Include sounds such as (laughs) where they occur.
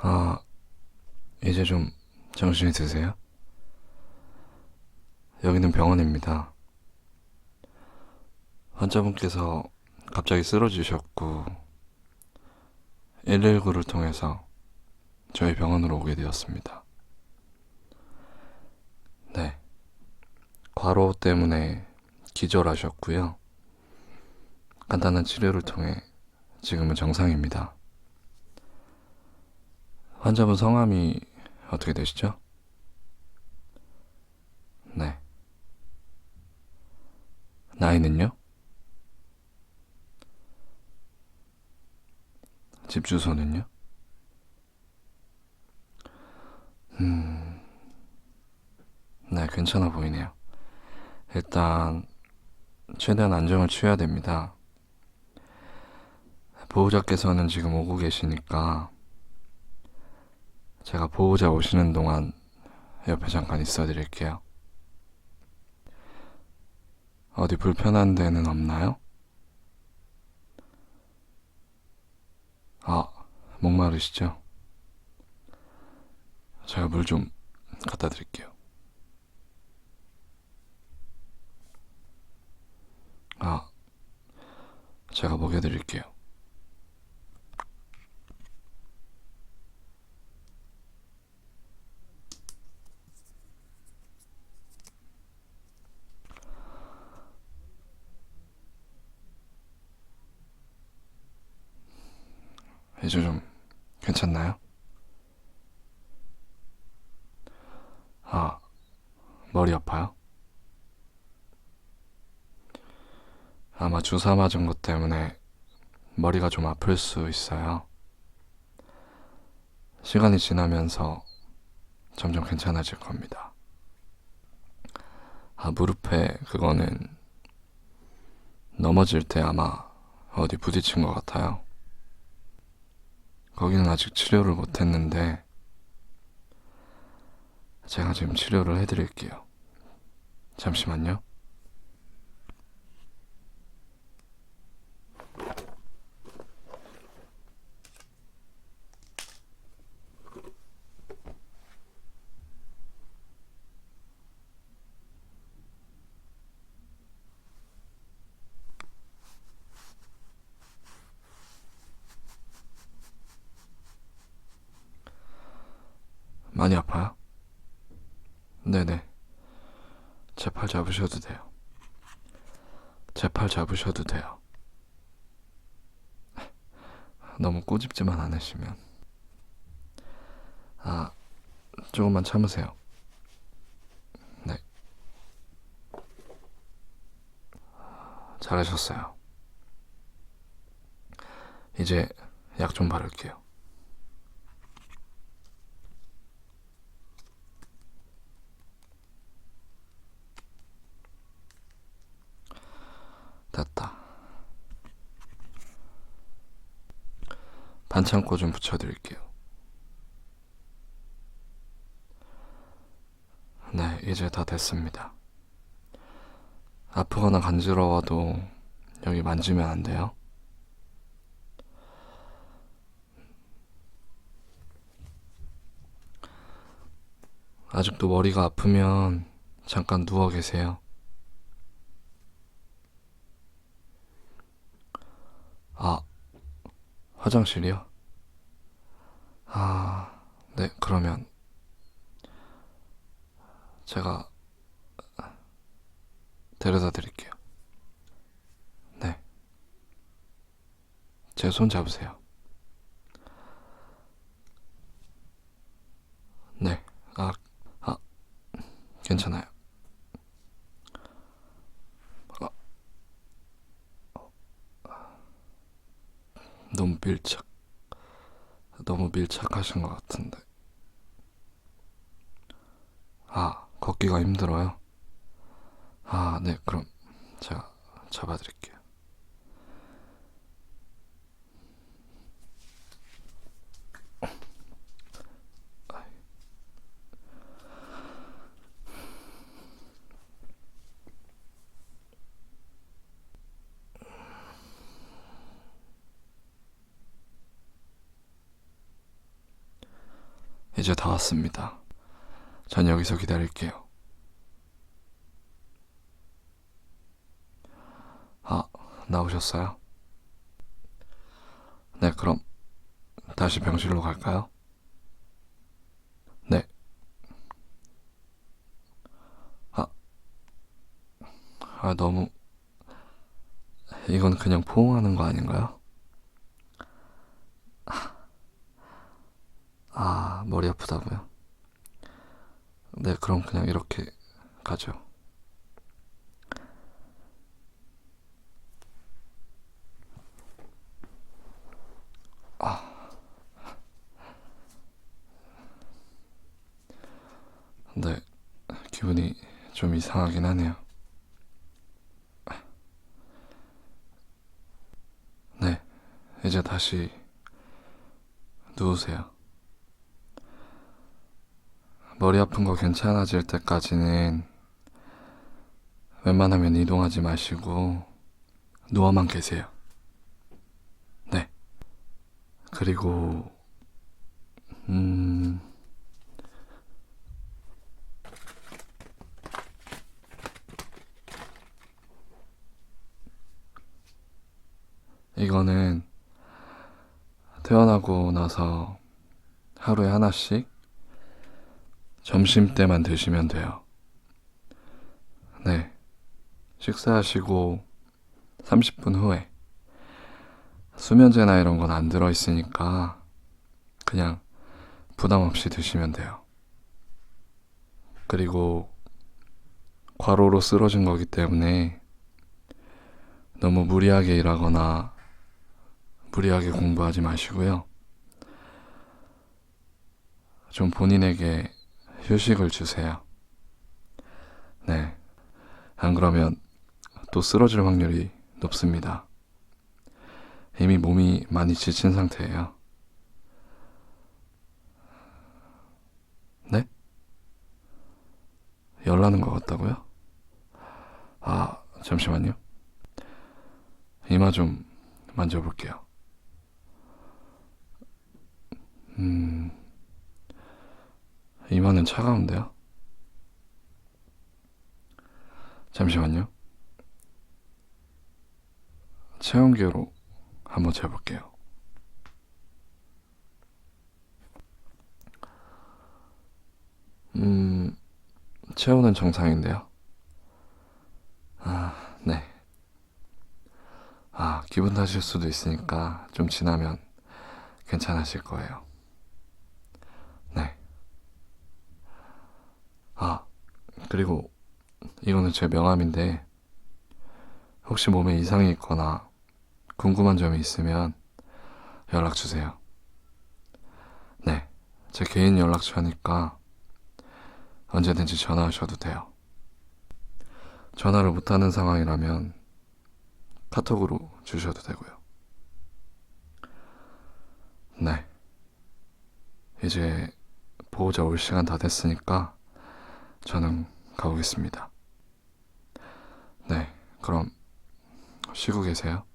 아, 이제 좀 정신이 드세요? 여기는 병원입니다. 환자분께서 갑자기 쓰러지셨고, 119를 통해서 저희 병원으로 오게 되었습니다. 네. 과로 때문에 기절하셨고요. 간단한 치료를 통해 지금은 정상입니다. 환자분 성함이 어떻게 되시죠? 네. 나이는요? 집 주소는요? 음, 네, 괜찮아 보이네요. 일단, 최대한 안정을 취해야 됩니다. 보호자께서는 지금 오고 계시니까, 제가 보호자 오시는 동안 옆에 잠깐 있어 드릴게요. 어디 불편한 데는 없나요? 아, 목마르시죠? 제가 물 좀 갖다 드릴게요. 아, 제가 먹여드릴게요. 이제 좀 괜찮나요? 아, 머리 아파요? 아마 주사 맞은 것 때문에 머리가 좀 아플 수 있어요. 시간이 지나면서 점점 괜찮아질 겁니다. 아, 무릎에 그거는 넘어질 때 아마 어디 부딪힌 것 같아요. 거기는 아직 치료를 못 했는데, 제가 지금 치료를 해드릴게요. 잠시만요. 많이 아파요? 네네. 제 팔 잡으셔도 돼요. 제 팔 잡으셔도 돼요. (laughs) 너무 꼬집지만 않으시면. 아, 조금만 참으세요. 네. 잘하셨어요. 이제 약 좀 바를게요. 됐다. 반창고 좀 붙여드릴게요. 네, 이제 다 됐습니다. 아프거나 간지러워도 여기 만지면 안 돼요. 아직도 머리가 아프면 잠깐 누워 계세요. 아, 화장실이요? 아, 네, 그러면 제가 데려다 드릴게요. 네. 제 손 잡으세요. 네, 아, 아, 괜찮아요. 너무 밀착, 너무 밀착하신 것 같은데. 아, 걷기가 힘들어요? 아, 네, 그럼 제가 잡아드릴게요. 이제 다 왔습니다. 전 여기서 기다릴게요. 아, 나오셨어요? 네, 그럼 다시 병실로 갈까요? 네. 아, 아, 너무, 이건 그냥 포옹하는 거 아닌가요? 아, 머리 아프다고요? 네, 그럼 그냥 이렇게 가죠. 네, 기분이 좀 이상하긴 하네요. 네, 이제 다시 누우세요. 머리 아픈 거 괜찮아질 때까지는 웬만하면 이동하지 마시고 누워만 계세요. 네. 그리고, 음, 이거는 태어나고 나서 하루에 하나씩 점심 때만 드시면 돼요. 네. 식사하시고 30분 후에 수면제나 이런 건 안 들어있으니까 그냥 부담 없이 드시면 돼요. 그리고 과로로 쓰러진 거기 때문에 너무 무리하게 일하거나 무리하게 공부하지 마시고요. 좀 본인에게 휴식을 주세요. 네. 안 그러면 또 쓰러질 확률이 높습니다. 이미 몸이 많이 지친 상태예요. 네? 열나는 것 같다고요? 아, 잠시만요. 이마 좀 만져볼게요. 음, 이마는 차가운데요? 잠시만요. 체온계로 한번 재볼게요. 음, 체온은 정상인데요. 아, 네. 아, 기분 탓일 수도 있으니까 좀 지나면 괜찮아질 거예요. 네. 아, 그리고 이거는 제 명함인데 혹시 몸에 이상이 있거나 궁금한 점이 있으면 연락 주세요. 네, 제 개인 연락처니까 언제든지 전화하셔도 돼요. 전화를 못하는 상황이라면 카톡으로 주셔도 되고요. 네. 이제 보호자 올 시간 다 됐으니까 저는 가보겠습니다. 네, 그럼 쉬고 계세요.